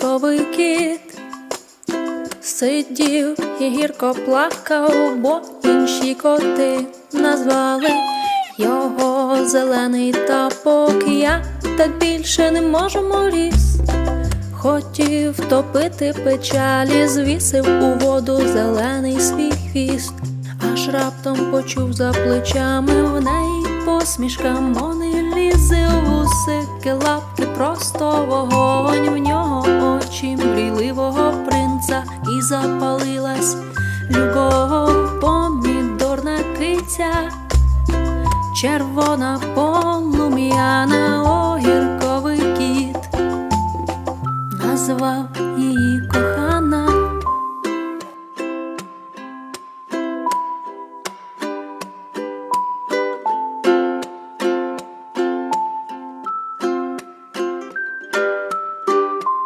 огірковий кіт. Сидів і гірко плакав, бо інші коти назвали його зелений тапок. Я так більше не можу ліс. Хотів втопити печалі, звісив у воду зелений свій хвіст, аж раптом почув за плечами в неї посмішка, мони лізе в усики лапки, просто принца, і запалилась любов, помідорна киця, червона полум'яна огірковий кіт назвав її коханням.